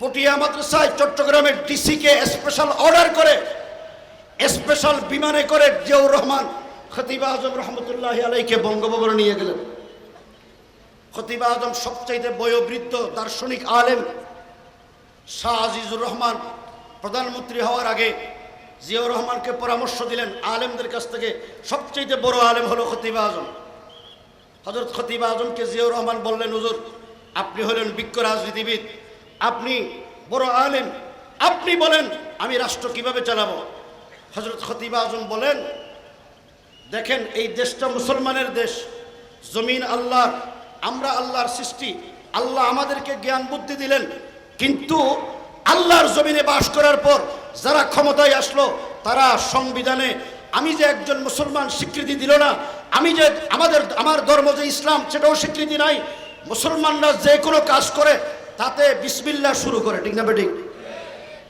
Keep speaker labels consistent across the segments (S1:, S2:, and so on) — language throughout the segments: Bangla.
S1: পটিয়া মাদ্রাসায় চট্টগ্রামের ডিসিকে স্পেশাল অর্ডার করে স্পেশাল বিমানে করে জিয়াউর রহমান, খতিবা আজম রহমতুল্লাহ আলাইকে বঙ্গভবনে নিয়ে গেলেন। খতিবা আজম সবচাইতে বয়োবৃদ্ধ দার্শনিক আলেম, শাহ আজিজুর রহমান প্রধানমন্ত্রী হওয়ার আগে জিয়াউর রহমানকে পরামর্শ দিলেন, আলেমদের কাছ থেকে সবচেয়ে বড় আলেম হলো খতিবা আজম। হজরত খতিবা আজমকে জিয়াউর রহমান বললেন, হুজুর, আপনি হলেন বিজ্ঞ রাজনীতিবিদ আপনি বড় আলেম। আপনি বলেন, আমি রাষ্ট্র কীভাবে চালাবো? হজরত খতিবা আজম বলেন, দেখেন এই দেশটা মুসলমানের দেশ, জমিন আল্লাহ, আমরা আল্লাহর সৃষ্টি, আল্লাহ আমাদেরকে জ্ঞান বুদ্ধি দিলেন, কিন্তু আল্লাহর জমিনে বাস করার পর যারা ক্ষমতায় আসলো, তারা সংবিধানে, আমি যে একজন মুসলমান স্বীকৃতি দিল না, আমি যে আমাদের, আমার ধর্ম যে ইসলাম, সেটাও স্বীকৃতি নাই, মুসলমানরা যে কোনো কাজ করে তাতে বিসমিল্লা শুরু করে, ঠিক না বেঠিক?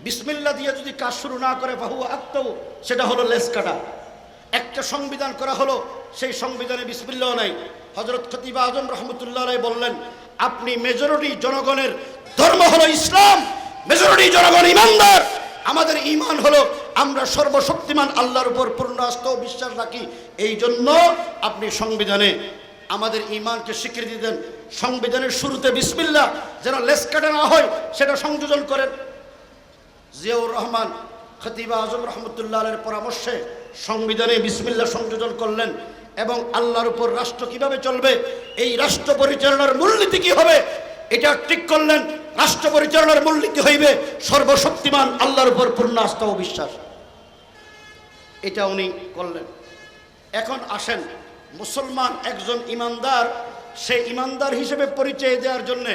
S1: বিসমিল্লা দিয়ে যদি কাজ শুরু না করে বাহু আত্মও সেটা হলো লেস কাটা। একটা সংবিধান করা হলো, সেই সংবিধানে বিসমিল্লাও নাই। হজরত খতিবা আজম রহমতুল্লাহ রায় বললেন, আপনি মেজরিটি জনগণের ধর্ম হলো ইসলাম মেজরিটি জনগণ ইমানদার। আমাদের ইমান হলো, আমরা সর্বশক্তিমান আল্লাহর উপর পূর্ণ বিশ্বাস রাখি। এই জন্য আপনি সংবিধানে আমাদের ইমানকে স্বীকৃতি দেন। সংবিধানের শুরুতে বিসমিল্লা যেন লেস কাটা না হয়, সেটা সংযোজন করেন। জিয়াউর রহমান, খতিবা আজম রহমতুল্লাহ আলের পরামর্শে সংবিধানে বিসমিল্লা সংযোজন করলেন এবং আল্লাহর উপর রাষ্ট্র কীভাবে চলবে, এই রাষ্ট্র পরিচালনার মূলনীতি কি হবে, এটা ঠিক করলেন, রাষ্ট্র পরিচালনার মূলনীতি হইবে সর্বশক্তিমান আল্লাহর উপর পূর্ণ আস্থা ও বিশ্বাস। এটা উনি করলেন। এখন আসেন মুসলমান একজন ইমানদার, সে ইমানদার হিসেবে পরিচয় দেওয়ার জন্য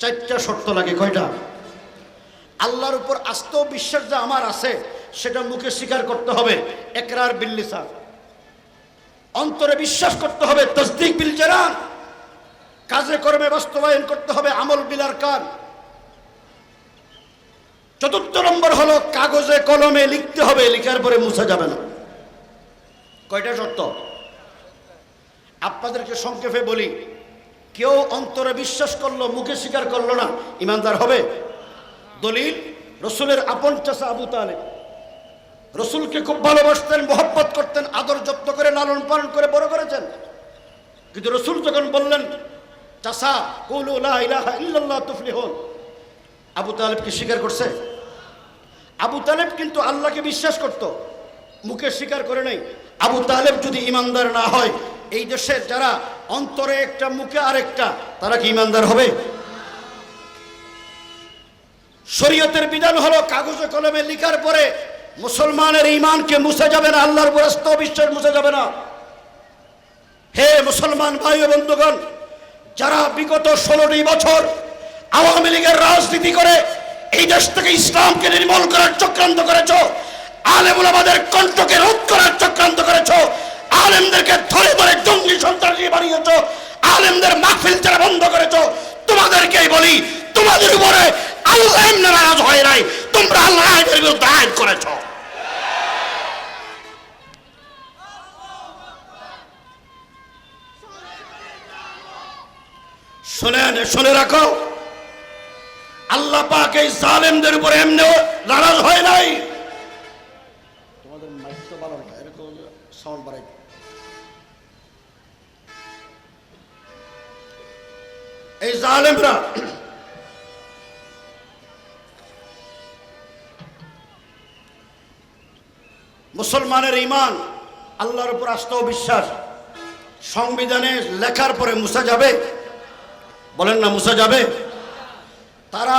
S1: চারটা শর্ত লাগে। কয়টা? আল্লাহর উপর আস্ত বিশ্বাস যে আমার আছে, সেটা মুখে স্বীকার করতে হবে। একরার বিল্লিসা অন্তরে বিশ্বাস করতে হবে, তসদিক বিল জেরান। কাজে কর্মে বাস্তবায়ন করতে হবে, আমল বিলার কান চতুর্থ নম্বর হলো, কাগজে কলমে লিখতে হবে, লিখার পরে মুছা যাবে না। কয়টা শর্ত? আপনাদেরকে সংক্ষেপে বলি, কেউ অন্তরে বিশ্বাস করল, মুখে স্বীকার করল না, ইমানদার হবে। দলিল, রসুলের আপন চাষা আবু তালেব। রসুলকে খুব ভালোবাসতেন, মোহব্বত করতেন, আদর যত্ন করে, লালন পালন করে, বড় করেছেন। কিন্তু রসুল যখন বললেন চাষা কৌলু ইলাহা ইল্লাল্লাহ তুফলিহুন আবু তালেবকে স্বীকার করছে? আবু তালেব কিন্তু আল্লাহকে বিশ্বাস করত, মুখে স্বীকার করে নাই। আবু তালেব যদি ইমানদার না হয় এই দেশের যারা অন্তরে একটা, মুখে আরেকটা, তারা কি ইমানদার হবে? শরীয়তের বিধান হলো কাগজে কলমে লিখার পরে মুসলমানের ইমানকে মুছে যাবে না, আল্লাহর বরস্ত বিশ্বাস মুছে যাবে না। হে মুসলমান ভাই বন্ধুগণ, যারা বিগত ষোলোটি বছর আওয়ামী লীগের রাজনীতি করে এই দেশ থেকে ইসলামকে নির্মূল করার চক্রান্ত করেছ, আলেমুল আমাদের কণ্ঠকে রোধ করার চক্রান্ত করেছ আলেমদেরকে ধরে ধরে জঙ্গি সন্ত্রাসী বানিয়েছ, আলেমদের মাহফিল যারা বন্ধ করেছ, তোমাদেরকেই বলি, তোমাদের উপরে আল্লাহ এমনি নারাজ হয় নাই, তোমরা আল্লাহ বিরুদ্ধে আইন করেছ। শোনেন, শুনে রাখো, আল্লাহ পাক এই উপরে এমনিও নারাজ হয় নাই। তোমাদের মাইক তো ভালো এরকম সাউন্ড বাড়াই এই জালেমরা। মুসলমানের ইমান আল্লাহর উপর আস্থা ও বিশ্বাস, সংবিধানে লেখার পরে মুছা যাবে। বলেন না মুসা যাবে। তারা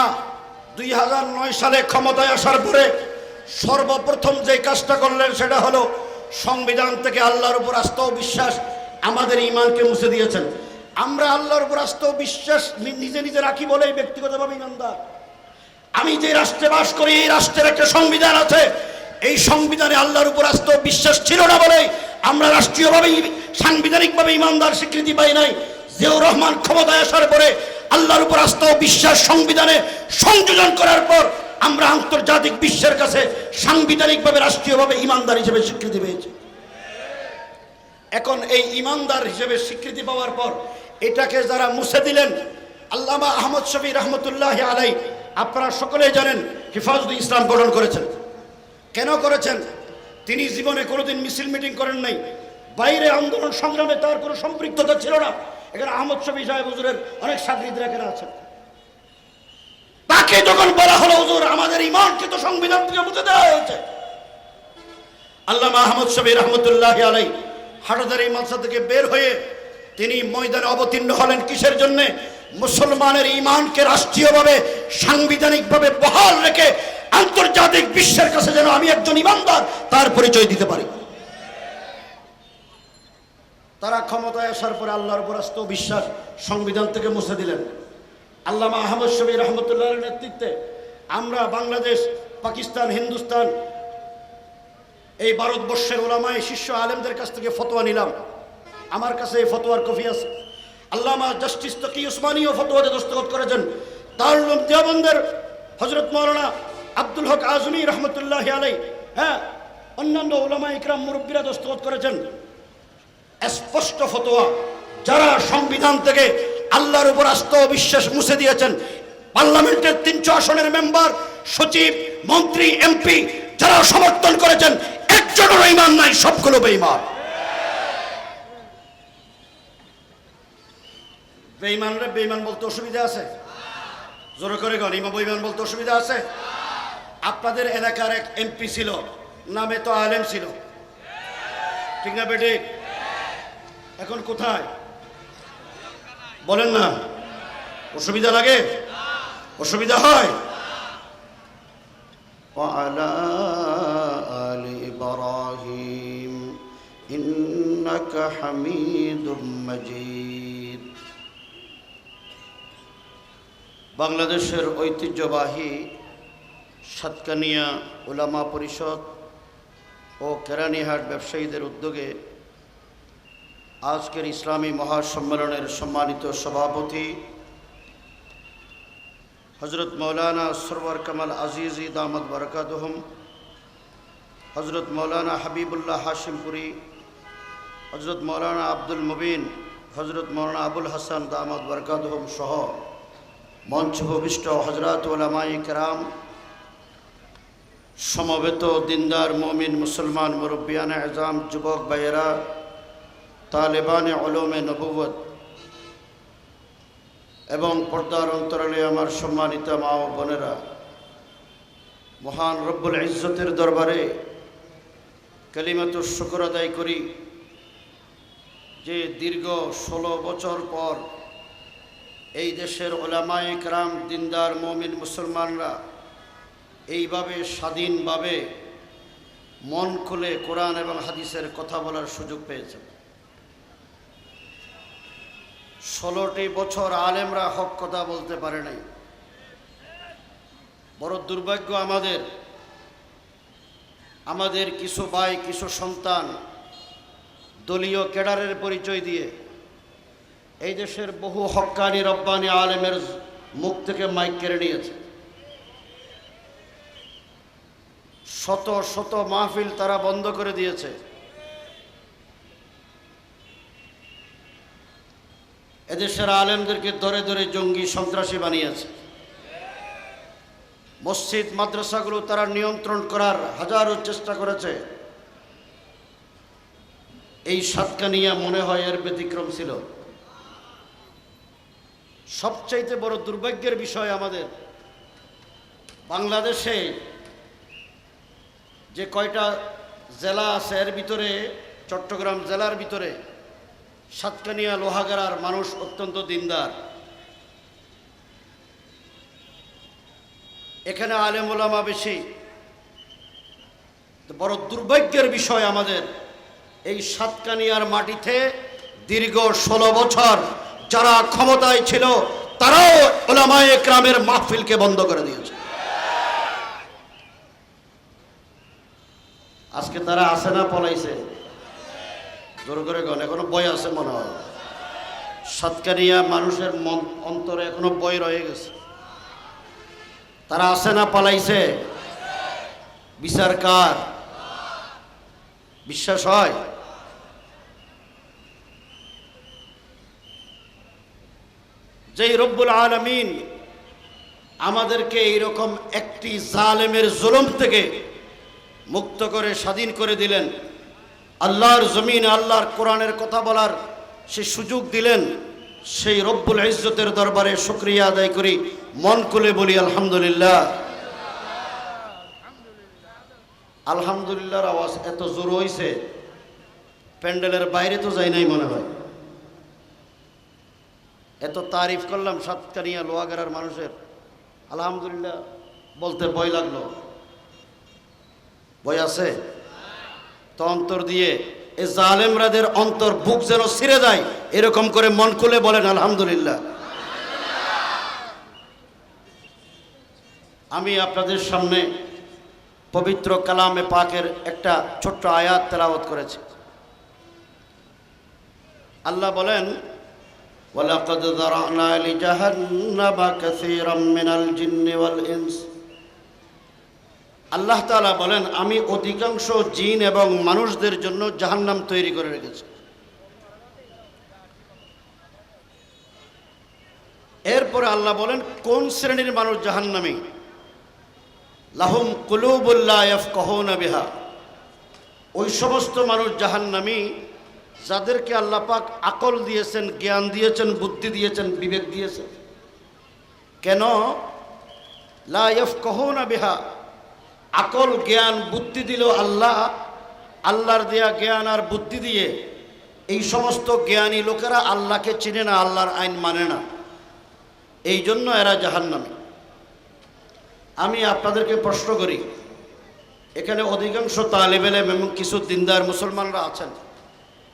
S1: দুই হাজার নয় সালে ক্ষমতায় আসার পরে সর্বপ্রথম যে কাজটা করলেন সেটা হলো সংবিধান থেকে আল্লাহর উপর আস্থা ও বিশ্বাস আমাদের ইমানকে মুছে দিয়েছেন। আমরা আল্লাহর উপর আস্থা ও বিশ্বাস নিজে নিজে রাখি বলেই ব্যক্তিগতভাবে ইমানদার। আমি যে রাষ্ট্রে বাস করি, এই রাষ্ট্রের একটা সংবিধান আছে। এই সংবিধানে আল্লাহর উপর আস্থা ও বিশ্বাস ছিল না বলে আমরা রাষ্ট্রীয়ভাবে সাংবিধানিকভাবে ইমানদার স্বীকৃতি পাই নাই। জিয়াউর রহমান ক্ষমতায় আসার পরে আল্লাহর উপর বিশ্বাস সংবিধানে সংযোজন করার পর আমরা আন্তর্জাতিক বিশ্বের কাছে সাংবিধানিকভাবে রাষ্ট্রীয়ভাবে ইমানদার হিসেবে স্বীকৃতি পেয়েছি। এখন এই ইমানদার হিসেবে স্বীকৃতি পাওয়ার পর এটাকে যারা মুছে দিলেন, আল্লামা আহমদ শফি রহমতুল্লাহ আলাই আপনারা সকলেই জানেন হিফাজুল ইসলাম গঠন করেছেন। কেন করেছেন? তিনি জীবনে কোনোদিন মিছিল মিটিং করেন নাই। বাইরে আন্দোলন সংগ্রামে তার কোনো সম্পৃক্ততা ছিল না। এখানে আহমদ শফি সাহেব হুজুরের অনেক সাগরিদরা এখানে আছেন। তাকে যখন বলা হলো, হুজুর, আমাদের ইমানকে তো সংবিধান থেকে দেওয়া হয়েছে। আল্লাহ আহমদ শফি রহমতুল্লাহ আলাই হাটাদার মালসা থেকে বের হয়ে তিনি ময়দানে অবতীর্ণ হলেন কিসের জন্যে? মুসলমানের ইমানকে রাষ্ট্রীয়ভাবে, সাংবিধানিকভাবে বহাল রেখে আন্তর্জাতিক বিশ্বের কাছে যেন আমি একজন ইমানদার, তার পরিচয় দিতে পারি। তারা ক্ষমতায় আসার পরে আল্লাহর উপর আস্ত বিশ্বাস সংবিধান থেকে মুছে দিলেন। আল্লামা আহমদ শবী রহমতুল্লাহের নেতৃত্বে আমরা বাংলাদেশ, পাকিস্তান, হিন্দুস্তান, এই ভারতবর্ষের ওলামায়, শিষ্য আলেমদের কাছ থেকে ফতোয়া নিলাম। আমার কাছে ফতোয়ার কফি আছে। আল্লামা জাস্টিস তকি উসমানীও ফতোয়াতে দস্তখত করেছেন। দারুল দেওবন্দের হজরত মৌলানা আব্দুল হক আজমি রহমতুল্লাহ আলাই হ্যাঁ অন্যান্য ওলামা ইকরাম মুরব্বীরা দস্তখত করেছেন। স্পষ্ট ফতোয়া যারা সংবিধান থেকে আল্লাহর উপর আস্থ ও বিশ্বাস মুছে দিয়েছেন, পার্লামেন্টের তিনশো আসনের মেম্বার, সচিব, মন্ত্রী, এমপি, যারা সমর্থন করেছেন, একজনেরও ইমান নাই, সবগুলো বেইমান বেইমানরা বেইমান বলতে অসুবিধা আছে জোরে করে গণ ইমা বেইমান বলতে অসুবিধা আছে আপনাদের এলাকার এক এমপি ছিল নামে তো আলেম ছিল ঠিক না বেটে এখন কোথায় বলেন না অসুবিধা লাগে অসুবিধা হয়
S2: وعلى آل إبراهيم إنك حميد مجيد বাংলাদেশের ঐতিহ্যবাহী সাতকানিয়া ওলামা পরিষদ ও কেরানীহাট ব্যবসায়ীদের উদ্যোগে আজকের ইসলামী মহাসম্মেলনের সম্মানিত সভাপতি হজরত মৌলানা সরওয়ার কামাল আজিজি দামদ বরকাতহম, হজরত মৌলানা হাবিবুল্লাহ হাশিমপুরি, হজরত মৌলানা আব্দুল মুবিন, হজরত মৌলানা আবুল হাসান দামদ বরকাতহম সহ মঞ্চ ভবিষ্ঠ হজরত ওলামাই কেরাম, সমবেত দিনদার মমিন মুসলমান মুরব্বিয়ান এজাম যুবক ভাইয়েরা, তালেবানে অলমে নবুবত এবং পর্দার অন্তরালে আমার সম্মানিত মা ও বোনেরা, মহান রব্বুল ইজ্জতের দরবারে কালিমাত শুকর আদায় করি যে দীর্ঘ ষোলো বছর পর এই দেশের ওলামায়ে কেরাম, দিনদার, মমিন, মুসলমানরা এইভাবে, স্বাধীনভাবে মন খুলে কোরআন এবং হাদিসের কথা বলার সুযোগ পেয়েছেন ষোলোটি বছর আলেমরা হক কথা বলতে পারে নাই। বড় দুর্ভাগ্য আমাদের। আমাদের কিছু ভাই, কিছু সন্তান দলীয় ক্যাডারের পরিচয় দিয়ে এই দেশের বহু হক্কানি রব্বানি আলেমের মুখ থেকে মাইক কেড়ে নিয়েছে। শত শত মাহফিল তারা বন্ধ করে দিয়েছে। এদেশের আলেমদেরকে ধরে ধরে জঙ্গি সন্ত্রাসী বানিয়েছে। মসজিদ, মাদ্রাসাগুলো তারা নিয়ন্ত্রণ করার হাজারো চেষ্টা করেছে। এই সাতকানিয়া মনে হয় এর ব্যতিক্রম ছিল। সবচাইতে বড় দুর্ভাগ্যের বিষয় আমাদের বাংলাদেশে যে কয়টা জেলা আছে, এর ভিতরে, চট্টগ্রাম জেলার ভিতরে সাতকানিয়া, লোহাগাড়ার মানুষ অত্যন্ত দিনদার। এখানে আলেম ওলামা বেশি। বড় দুর্ভাগ্যের বিষয় আমাদের এই সাতকানিয়ার মাটিতে দীর্ঘ ষোলো বছর যারা ক্ষমতায় ছিল, তারাও ওলামায় গ্রামের মাহফিলকে বন্ধ করে দিয়েছে। আজকে তারা আসে না, পলাইছে। জোর করে গণ এখনও বই আছে মনে হয়। সাতকানিয়া মানুষের মন অন্তরে এখনও বই রয়ে গেছে। তারা আসে না, পালাইছে। বিচার কার? বিশ্বাস হয়? যেই রব্বুল আলমিন
S1: আমাদেরকে এইরকম একটি জালেমের জুলুম থেকে মুক্ত করে, স্বাধীন করে দিলেন। আল্লাহর জমিন আল্লাহর কোরআনের কথা বলার সে সুযোগ দিলেন। সেই রব্বুল ইজ্জতের দরবারে শুক্রিয়া আদায় করি। মন খুলে বলি, আলহামদুলিল্লাহ। আলহামদুলিল্লাহর আওয়াজ এত জোর হইছে। প্যান্ডেলের বাইরে তো যাই নাই মনে হয়। এত তারিফ করলাম সাতকানিয়া লোহাগাড়ার মানুষের। আলহামদুলিল্লাহ, বলতে ভয় লাগল। ভয় আছে? তো অন্তর দিয়ে এ জালেমরাদের অন্তর বুক যেন ছিঁড়ে যায়, এরকম করে মন খুলে বলেন, আলহামদুলিল্লাহ। আমি আপনাদের সামনে পবিত্র কালামে পাকের একটা ছোট্ট আয়াত তেলাওয়াত করেছি। আল্লাহ বলেন ولقد ذرأنا لجهنم كثيرا من الجن والإنس আল্লাহ তাআলা বলেন আমি অধিকাংশ জিন এবং মানুষদের জন্য জাহান্নাম তৈরি করে রেখেছি এরপরে আল্লাহ বলেন কোন শ্রেণীর মানুষ জাহান্নামী লাহুম কুলুবুল্লাহ ইয়াফকাহুনা বিহা ওই সমস্ত মানুষ জাহান্নামী যাদেরকে আল্লাহ পাক আকল দিয়েছেন, জ্ঞান দিয়েছেন, বুদ্ধি দিয়েছেন, বিবেক দিয়েছেন। কেন? লা না বিহা। আকল, জ্ঞান, বুদ্ধি দিল আল্লাহ, আল্লাহর দেয়া জ্ঞান আর বুদ্ধি দিয়ে এই সমস্ত জ্ঞানী লোকেরা আল্লাহকে চিনে না, আল্লাহর আইন মানে না। এই জন্য এরা জাহান্নামী। আমি আপনাদেরকে প্রশ্ন করি, এখানে অধিকাংশ তালেবেলেম এবং কিছু দিনদার মুসলমানরা আছেন।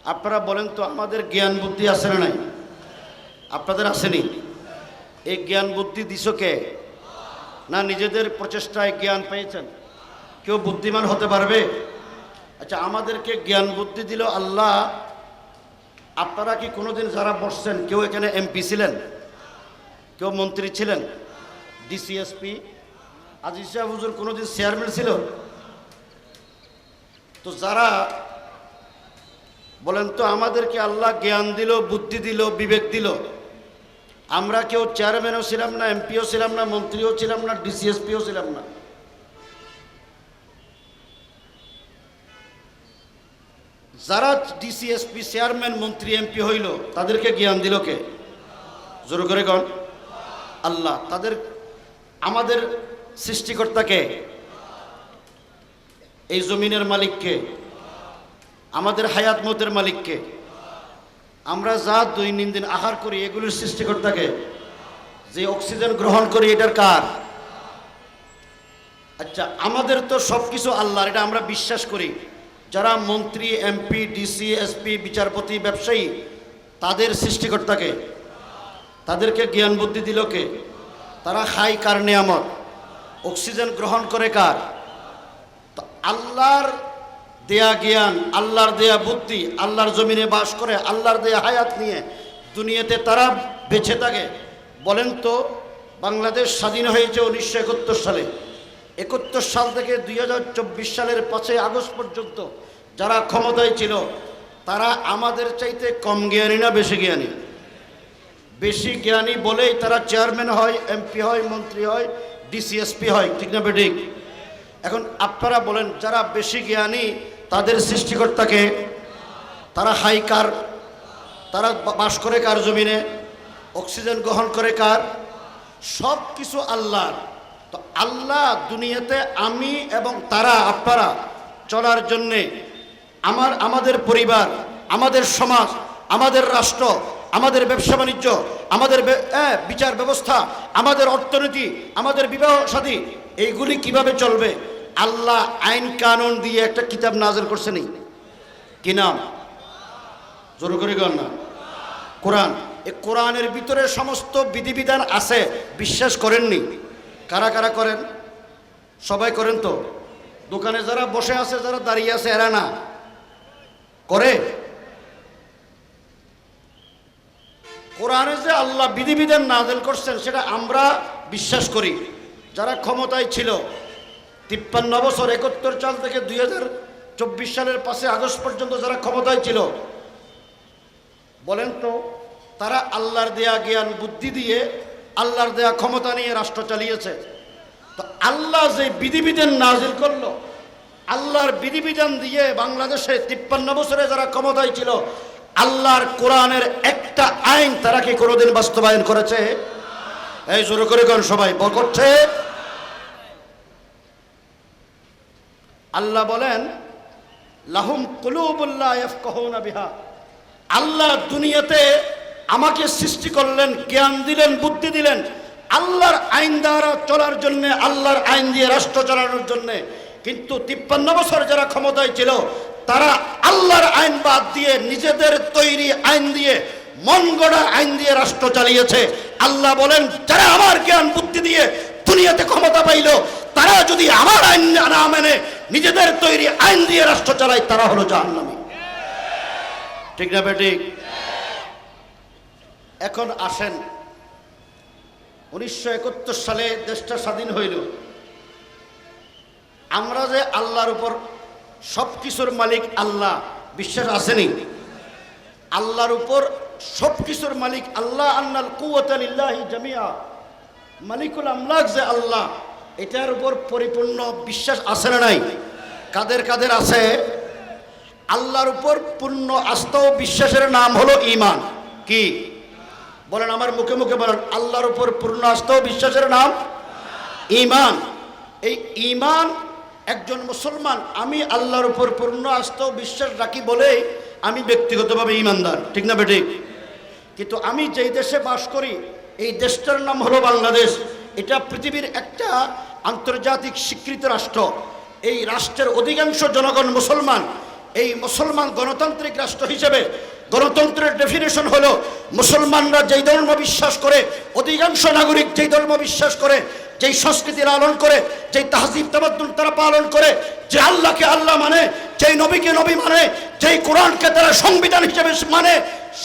S1: আপনারা বলেন তো আমাদের জ্ঞান বুদ্ধি আছে না নাই? আপনাদের আসেনি? এই জ্ঞান বুদ্ধি দিছ কে? না নিজেদের প্রচেষ্টায় জ্ঞান পেয়েছেন? কেউ বুদ্ধিমান হতে পারবে? আচ্ছা আমাদেরকে জ্ঞান বুদ্ধি দিল আল্লাহ। আপনারা কি কোনোদিন যারা বসছেন, কেউ এখানে এমপি ছিলেন? কেউ মন্ত্রী ছিলেন? ডিসিএসপি? আজিজ সাহেব হুজুর কোনোদিন চেয়ারম্যান ছিল? তো যারা বলেন তো, আমাদেরকে আল্লাহ জ্ঞান দিল, বুদ্ধি দিল, বিবেক দিল। আমরা কেউ চেয়ারম্যানও ছিলাম না, এমপিও ছিলাম না, মন্ত্রীও ছিলাম না, ডিসিএসপিও ছিলাম না। যারা ডিসিএসপি, চেয়ারম্যান, মন্ত্রী, এমপি হইল, তাদেরকে জ্ঞান দিল কে? জোর করে গণ আল্লাহ, তাদের, আমাদের সৃষ্টিকর্তাকে এই জমিনের মালিককে আমাদের হায়াত মতের মালিককে। আমরা যা দৈনন্দিন আহার করি, এগুলির সৃষ্টিকর্তাকে। যে অক্সিজেন গ্রহণ করি, এটার কার? আচ্ছা আমাদের তো সব কিছু আল্লাহর, এটা আমরা বিশ্বাস করি। যারা মন্ত্রী, এমপি, ডিসি, এসপি, বিচারপতি, ব্যবসায়ী, তাদের সৃষ্টিকর্তাকে। তাদেরকে জ্ঞান বুদ্ধি দিল কে? তারা খাই কার নিয়ামত? অক্সিজেন গ্রহণ করে কার? তো আল্লাহর দেয়া জ্ঞান, আল্লাহর দেয়া বুদ্ধি, আল্লাহর জমিনে বাস করে, আল্লাহর দেয়া হায়াত নিয়ে দুনিয়াতে তারা বেঁচে থাকে। বলেন তো, বাংলাদেশ স্বাধীন হয়েছে উনিশশো একাত্তর সালে। একাত্তর সাল থেকে দুই চব্বিশ সালের পাঁচই আগস্ট পর্যন্ত যারা ক্ষমতায় ছিল, তারা আমাদের চাইতে কম জ্ঞানী না বেশি জ্ঞানী? বেশি জ্ঞানী বলেই তারা চেয়ারম্যান হয়, এমপি হয়, মন্ত্রী হয়, ডিসিএসপি হয়, ঠিক না বেঠিক এখন আপনারা বলেন, যারা বেশি জ্ঞানী তাদের সৃষ্টিকর্তাকে, তারা হাই কার, তারা বাস করে কার জমিনে, অক্সিজেন গ্রহণ করে কার, সব কিছু আল্লাহর। তো আল্লাহ দুনিয়াতে আমি এবং তারা, আপনারা চলার জন্যে আমার, আমাদের পরিবার, আমাদের সমাজ, আমাদের রাষ্ট্র, আমাদের ব্যবসা বাণিজ্য, আমাদের বিচার ব্যবস্থা, আমাদের অর্থনীতি, আমাদের বিবাহ সাথী এইগুলি কীভাবে চলবে? আল্লাহ আইন কানুন দিয়ে একটা কিতাব নাজর করছে নি? কি নাম? জোর করে না। কোরআন। এই কোরআনের ভিতরে সমস্ত বিধিবিধান আছে, বিশ্বাস করেননি কারা কারা করেন? সবাই করেন তো? দোকানে যারা বসে আছে, যারা দাঁড়িয়ে আছে, এরা না? করে? কোরআনে যে আল্লাহ বিধিবিধান নাজেল করছেন, সেটা আমরা বিশ্বাস করি। যারা ক্ষমতায় ছিল তিপ্পান্ন বছর একাত্তর সাল থেকে দুই চব্বিশ সালের পাশে আগস্ট পর্যন্ত যারা ক্ষমতায় ছিল, বলেন তো, তারা আল্লাহর দেয়া জ্ঞান, বুদ্ধি দিয়ে আল্লাহর দেয়া ক্ষমতা নিয়ে রাষ্ট্র চালিয়েছে। তো আল্লাহ যে বিধিবিধান নাজিল করল, আল্লাহর বিধিবিধান দিয়ে বাংলাদেশে তিপ্পান্ন বছরে যারা ক্ষমতায় ছিল, আল্লাহর কোরআনের একটা আইন তারা কি কোনোদিন বাস্তবায়ন করেছে? এই জোরে করে সবাই করছে। আল্লাহ বলেন, লাহুম কুলুবুল্লাহ বিহা। আল্লাহ দুনিয়াতে আমাকে সৃষ্টি করলেন, জ্ঞান দিলেন, বুদ্ধি দিলেন। আল্লাহর আইন দ্বারা চলার জন্যে, আল্লাহর আইন দিয়ে রাষ্ট্র চালানোর জন্যে। কিন্তু তিপ্পান্ন বছর যারা ক্ষমতায় ছিল, তারা আল্লাহর আইন বাদ দিয়ে, নিজেদের তৈরি আইন দিয়ে, মন গড়া আইন দিয়ে রাষ্ট্র চালিয়েছে। আল্লাহ বলেন, যারা আমার জ্ঞান, বুদ্ধি দিয়ে দুনিয়াতে ক্ষমতা পাইল, তারা যদি আমার আইন না মেনে নিজেদের তৈরি আইন দিয়ে রাষ্ট্র চালায় তারা হলো জাহান্নামী। ঠিক না বেঠিক এখন আসেন। উনিশশো একাত্তর সালে দেশটা স্বাধীন হইল। আমরা যে আল্লাহর উপর সব কিছুর মালিক আল্লাহ, বিশ্বাস আসেনি। আল্লাহর উপর সব কিছুর মালিক আল্লাহ, আন্নাল কুয়াতালিল্লাহি জামিয়া মালিকুল আমলাক যে আল্লাহ এটার উপর পরিপূর্ণ বিশ্বাস আছে না নাই? কাদের কাদের আছে? আল্লাহর উপর পূর্ণ আস্থা ও বিশ্বাসের নাম হলো ঈমান। কি? বলেন আমার মুখে মুখে বলেন, আল্লাহর উপর পূর্ণ আস্থা ও বিশ্বাসের নাম ঈমান। এই ঈমান একজন মুসলমান, আমি আল্লাহর উপর পূর্ণ আস্থা ও বিশ্বাস রাখি বলেই আমি ব্যক্তিগতভাবে ঈমানদার। ঠিক না বেঠিক? কিন্তু আমি যেই দেশে বাস করি, এই দেশটার নাম হলো বাংলাদেশ। এটা পৃথিবীর একটা আন্তর্জাতিক স্বীকৃত রাষ্ট্র। এই রাষ্ট্রের অধিকাংশ জনগণ মুসলমান। এই মুসলমান গণতান্ত্রিক রাষ্ট্র হিসেবে গণতন্ত্রের ডেফিনেশন হলো মুসলমানরা যেই ধর্ম বিশ্বাস করে, অধিকাংশ নাগরিক যেই ধর্ম বিশ্বাস করে, যেই সংস্কৃতি লালন করে, যেই তাহজিব তামাদ্দুন তারা পালন করে, যে আল্লাহকে আল্লাহ মানে যেই নবীকে নবী মানে যেই কোরআনকে তারা সংবিধান হিসেবে মানে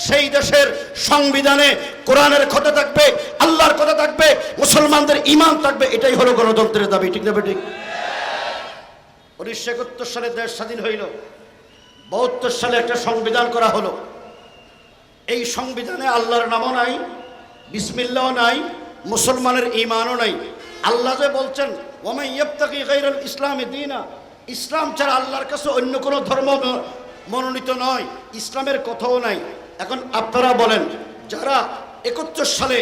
S1: সেই দেশের সংবিধানে কোরআনের কথা থাকবে, আল্লাহর কথা থাকবে, মুসলমানদের ইমান থাকবে, এটাই হলো গণতন্ত্রের দাবি, ঠিক না ঠিক উনিশশো একাত্তর সালে দেশ স্বাধীন হইল, বাহাত্তর সালে একটা সংবিধান করা হলো। এই সংবিধানে আল্লাহর নামও নাই, বিসমিল্লাও নাই, মুসলমানের ইমানও নাই। আল্লাহ যে বলছেন ওমাই ইয়প্তাকি গাইরুল ইসলামী দিনা ইসলাম ছাড়া আল্লাহর কাছে অন্য কোনো ধর্ম মনোনীত নয়, ইসলামের কথাও নাই। এখন আপনারা বলেন, যারা একাত্তর সালে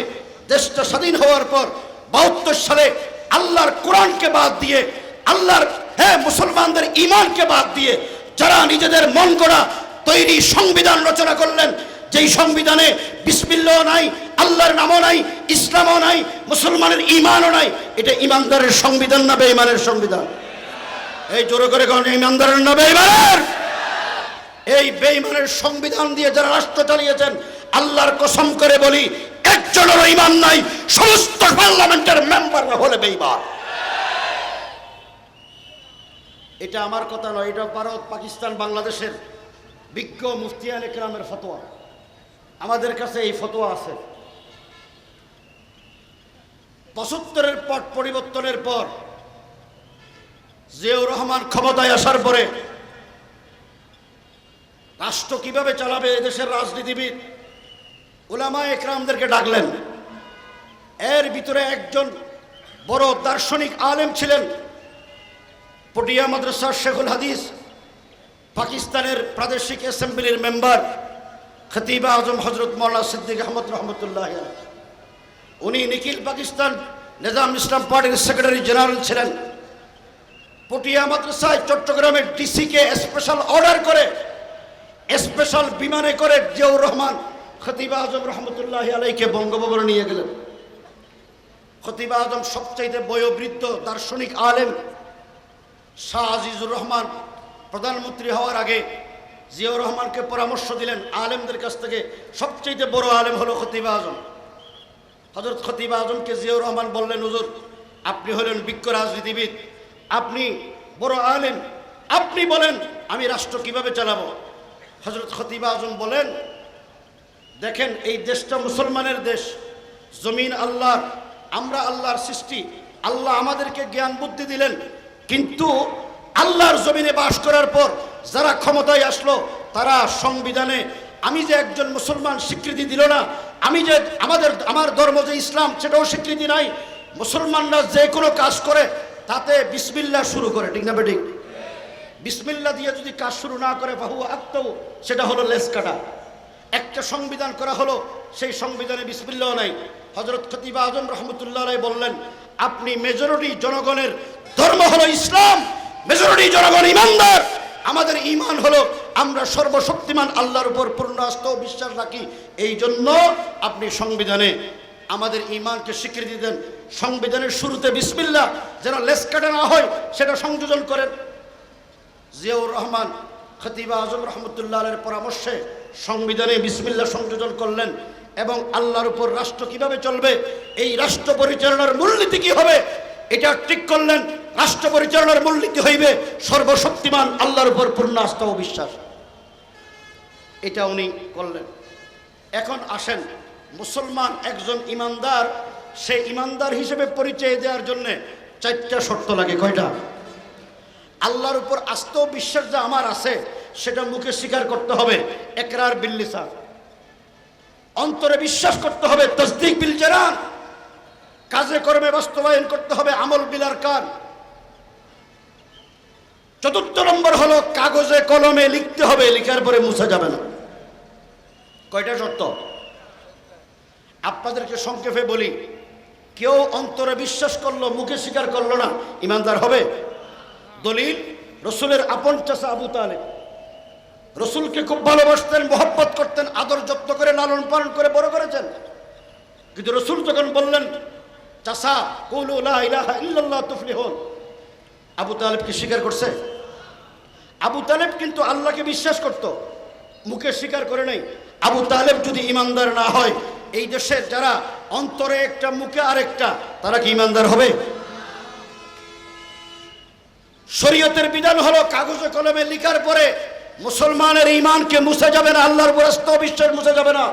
S1: দেশটা স্বাধীন হওয়ার পর, বাহাত্তর সালে আল্লাহর কোরআনকে বাদ দিয়ে, আল্লাহর হ্যাঁ মুসলমানদের ইমানকে বাদ দিয়ে, যারা নিজেদের মন করা তৈরি সংবিধান রচনা করলেন যেই সংবিধানে বিসমিল্লাও নাই, আল্লাহর নামও নাই, ইসলামও নাই, মুসলমানের ইমানও নাই, এটা ইমানদারের সংবিধান না বেঈমানের সংবিধান? এই জোরে করে কোন, ইমানদারের না বেঈমানের? এই বেঈমানের সংবিধান দিয়ে যারা রাষ্ট্র চালিয়েছেন, আল্লাহর কসম করে বলি, একজনেরও ইমান নাই, সমস্ত পার্লামেন্টের মেম্বাররা হলে বেঈমান। এটা আমার কথা নয়, এটা ভারত, পাকিস্তান, বাংলাদেশের বিজ্ঞ মুফতিয়ান একরামের ফতোয়া। আমাদের কাছে এই ফতোয়া আছে। পঁচাত্তরের পট পরিবর্তনের পর জিয়াউর রহমান ক্ষমতায় আসার পরে রাষ্ট্র কীভাবে চালাবে এদেশের রাজনীতিবিদ ওলামা একরামদেরকে ডাকলেন। এর ভিতরে একজন বড় দার্শনিক আলেম ছিলেন, পটিয়া মাদ্রাসার শেখুল হাদিস, পাকিস্তানের প্রাদেশিক অ্যাসেম্বলির মেম্বার। খতিবা আজম হজরত মৌলানা সিদ্দিক আহমদ রহমতুল্লাহ। উনি নিখিল পাকিস্তান নিজাম ইসলাম পার্টির সেক্রেটারি জেনারেল ছিলেন পটিয়া মাদ্রাসায় চট্টগ্রামের ডিসিকে স্পেশাল অর্ডার করে, স্পেশাল বিমানে করে জিয়াউর রহমান খতিবা আজম রহমতুল্লাহ আলাইকে বঙ্গভবনে নিয়ে গেলেন খতিবা আজম সবচাইতে বয়োবৃদ্ধ দার্শনিক আলেম শাহ আজিজুর রহমান প্রধানমন্ত্রী হওয়ার আগে জিয়াউর রহমানকে পরামর্শ দিলেন আলেমদের কাছ থেকে সবচেয়ে বড় আলেম হলো খতিবা আজম। হজরত খতিবা আজমকে জিয়াউর রহমান বললেন, হুজুর, আপনি হলেন বিজ্ঞ রাজনীতিবিদ, আপনি বড় আলেম, আপনি বলেন, আমি রাষ্ট্র কীভাবে চালাবো? হজরত খতিবা আজম বলেন, দেখেন, এই দেশটা মুসলমানের দেশ, জমিন আল্লাহর, আমরা আল্লাহর সৃষ্টি, আল্লাহ আমাদেরকে জ্ঞান বুদ্ধি দিলেন, কিন্তু আল্লাহর জমিনে বাস করার পর যারা ক্ষমতায় আসলো, তারা সংবিধানে, আমি যে একজন মুসলমান স্বীকৃতি দিল না, আমি যে আমাদের, আমার ধর্ম যে ইসলাম, সেটাও স্বীকৃতি নাই, মুসলমানরা যে কোনো কাজ করে, তাতে বিসমিল্লা শুরু করে, ঠিক না বেঠিক? বিসমিল্লা দিয়ে যদি কাজ শুরু না করে বাহু আত্ম সেটা হলো লেস কাটা। একটা সংবিধান করা হলো, সেই সংবিধানে বিসমিল্লাও নাই। হজরত খতিবা আজম রহমতুল্লাহ বললেন, আপনি মেজরিটি জনগণের ধর্ম হলো ইসলাম মেজরিটি জনগণ, ইমানদার। আমাদের ইমান হলো আমরা সর্বশক্তিমান আল্লাহর উপর পূর্ণ আস্থা বিশ্বাস রাখি। এই জন্য আপনি সংবিধানে আমাদের ইমানকে স্বীকৃতি দেন। সংবিধানের শুরুতে বিসমিল্লা যেন লেস কাটা না হয়, সেটা সংযোজন করেন। জিয়াউর রহমান, খতিবা আজম রহমতুল্লাহ আলের পরামর্শে সংবিধানে বিসমিল্লা সংযোজন করলেন এবং আল্লাহর উপর রাষ্ট্র কীভাবে চলবে, এই রাষ্ট্র পরিচালনার মূলনীতি কি হবে এটা ঠিক করলেন, রাষ্ট্র পরিচালনার মূলনীতি হইবে সর্বশক্তিমান আল্লাহর উপর পূর্ণ আস্থা ও বিশ্বাস। এটা উনি করলেন। এখন আসেন, মুসলমান একজন ইমানদার, সে ইমানদার হিসেবে পরিচয় দেওয়ার জন্য চারটা শর্ত লাগে, কয়টা? আল্লাহর উপর আস্থা ও বিশ্বাস যে আমার আছে, সেটা মুখে স্বীকার করতে হবে, একরার বিল্লিসা অন্তরে বিশ্বাস করতে হবে, তসদিক বিল জেরান। কাজে কর্মে বাস্তবায়ন করতে হবে আমল বিলার কান চতুর্থ নম্বর হলো কাগজে কলমে লিখতে হবে, লিখার পরে মুছা যাবে না। কয়টা শর্ত? আপনাদেরকে সংক্ষেপে বলি, কেউ অন্তরে বিশ্বাস করল, মুখে স্বীকার করল না, ইমানদার হবে। দলিল, রসুলের আপন চাষা আবু তালে রসুলকে খুব ভালোবাসতেন, মোহব্বত করতেন, আদর যত্ন করে, লালন পালন করে, বড় করেছেন। কিন্তু রসুল যখন বললেন চাষা কৌলু ইল্লাল্লাহ তুফলিহুন। আবু তালেব কি স্বীকার করছে? আবু তালেব কিন্তু আল্লাহকে বিশ্বাস করত, মুখে স্বীকার করে নাই। আবু তালেব যদি ইমানদার না হয়, এই দেশের যারা অন্তরে একটা, মুখে আরেকটা, তারা কি ইমানদার হবে? শরীয়তের বিধান হলো কাগজে কলমে লিখার পরে মুসলমানের ইমানকে মুছে যাবে না, আল্লাহর বরস্ত বিশ্বাস মুছে যাবে না।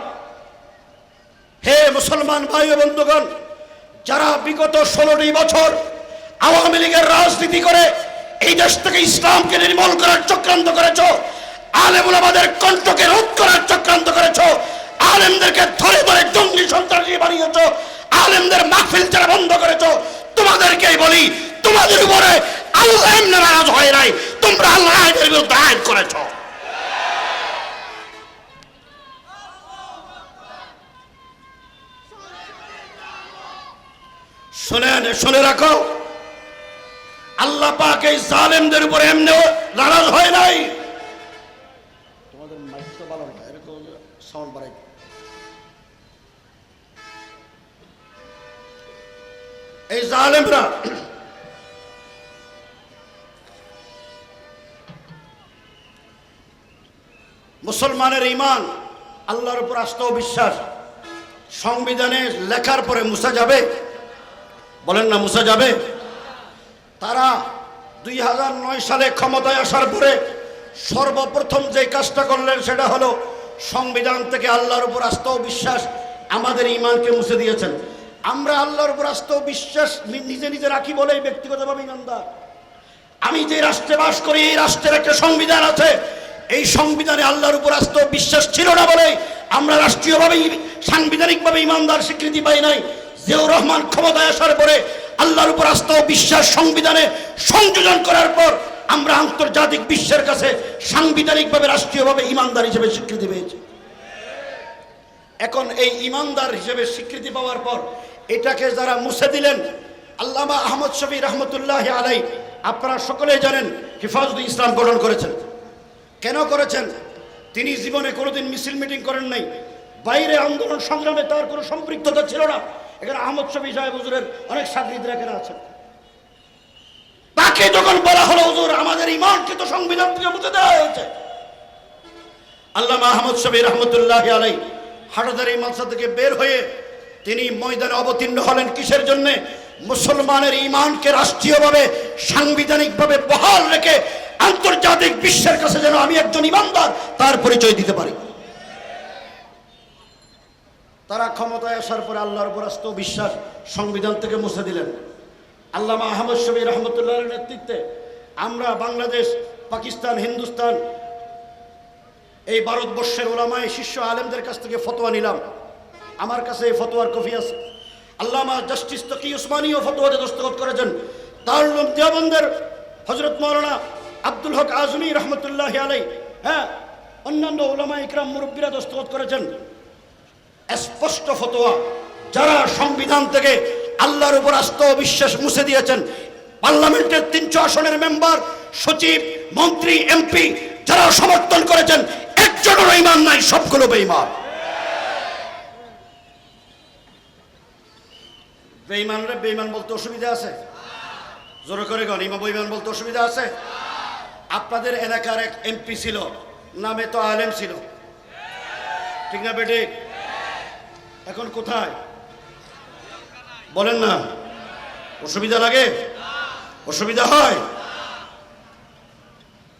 S1: হে মুসলমান ভাই ও বন্ধুগণ যারা বিগত ষোলোটি বছর আওয়ামী লীগের রাজনীতি করে এই দেশ থেকে ইসলামকে নির্মূল করার চক্রান্ত করেছ, আলেমুল কণ্ঠকে রোধ করার চক্রান্ত করেছ, আলেমদেরকে ধরে ধরে জঙ্গি সন্ত্রাসী বানিয়েছ, আলেমদের মাহফিল যারা বন্ধ করেছ, তোমাদেরকেই বলি, তোমাদের উপরে আল্লাহ নারাজ হয় নাই, তোমরা আল্লাহ বিরুদ্ধে আইন করেছ। শোনেন শুনে রাখো। আল্লাহ পাক এই জালেমদের উপরে এমনিও নারাজ হয় নাই। তোমাদের মাইক তো ভালো না এরকম সাউন্ড বাড়াই এই জালেমরা মুসলমানের ইমান আল্লাহর উপর আস্থা ও বিশ্বাস সংবিধানে লেখার পরে মুছা যাবে। বলেন না, মুছা যাবে? তারা দুই হাজার নয় সালে ক্ষমতায় আসার পরে সর্বপ্রথম যে কাজটা করলেন সেটা হলো সংবিধান থেকে আল্লাহর উপর আস্থা ও বিশ্বাস আমাদের ইমানকে মুছে দিয়েছেন। আমরা আল্লাহর উপর আস্থা ও বিশ্বাস নিজে নিজে রাখি বলেই ব্যক্তিগতভাবে ইমানদার। আমি যে রাষ্ট্রে বাস করি, এই রাষ্ট্রের একটা সংবিধান আছে। এই সংবিধানে আল্লাহর উপর আস্থা ও বিশ্বাস ছিল না বলে আমরা রাষ্ট্রীয়ভাবে সাংবিধানিকভাবে ইমানদার স্বীকৃতি পাই নাই। জিয়াউর রহমান ক্ষমতায় আসার পরে আল্লাহর উপর আস্থা ও বিশ্বাস সংবিধানে সংযোজন করার পর আমরা আন্তর্জাতিক বিশ্বের কাছে সাংবিধানিকভাবে, রাষ্ট্রীয়ভাবে ইমানদার হিসেবে স্বীকৃতি পেয়েছি। এখন এই ইমানদার হিসেবে স্বীকৃতি পাওয়ার পর এটাকে যারা মুছে দিলেন, আল্লামা আহমদ শফি রহমতুল্লাহ আলাই আপনারা সকলেই জানেন হিফাজুল ইসলাম গঠন করেছেন। কেন করেছেন? তিনি জীবনে কোনোদিন মিছিল মিটিং করেন নাই। বাইরে আন্দোলন সংগ্রামে তার কোনো সম্পৃক্ততা ছিল না। এখানে আহমদ শফি সাহেব হুজুরের অনেক সাকরিদরা এখানে আছেন। তাকে যখন বলা হলো, হুজুর, আমাদের ইমানকে তো সংবিধান থেকে মুছে দেওয়া হয়েছে। আল্লাহ আহমদ শবি রহমতুল্লাহ আলাই হাটাদারি মালসা থেকে বের হয়ে তিনি ময়দানে অবতীর্ণ হলেন কিসের জন্য? মুসলমানের ইমানকে রাষ্ট্রীয়ভাবে, সাংবিধানিকভাবে বহাল রেখে আন্তর্জাতিক বিশ্বের কাছে যেন আমি একজন ইমানদার তার পরিচয় দিতে পারি। তারা ক্ষমতায় আসার পরে আল্লাহর ও বিশ্বাস সংবিধান থেকে মুছে দিলেন। আল্লামা আহমদ শবি রহমতুল্লাহের নেতৃত্বে আমরা বাংলাদেশ, পাকিস্তান, হিন্দুস্তান এই ভারতবর্ষের ওলামায় শিষ্য আলেমদের কাছ থেকে ফতোয়া নিলাম। আমার কাছে এই ফতোয়ার কপি আছে। আল্লামা জাস্টিস তকি উসমানীও ফতোয়াতে দস্তখত করেছেন। দারুল দেওবন্দের হজরত মৌলানা আব্দুল হক আজমি রহমতুল্লাহ আলাই হ্যাঁ অন্যান্য ওলামা ইকরাম মুরব্বীরা দস্তখত করেছেন। স্পষ্ট ফতোয়া। যারা সংবিধান থেকে আল্লাহর উপর আস্থা ও বিশ্বাস মুছে দিয়েছেন, পার্লামেন্টের তিনশো আসনের মেম্বার, সচিব, মন্ত্রী, এমপি, যারা সমর্থন করেছেন, একজনেরও ইমান নাই, সবগুলো বেইমান বেঈমানরা বেঈমান বলতে অসুবিধা আছে? জোরে করে গণ ইমা বেঈমান বলতে অসুবিধা আছে? আপনাদের এলাকার এক এমপি ছিল, নামে তো আলেম ছিল। ঠিক না বেটে? এখন কোথায়? বলেন না। অসুবিধা লাগে? অসুবিধা হয়?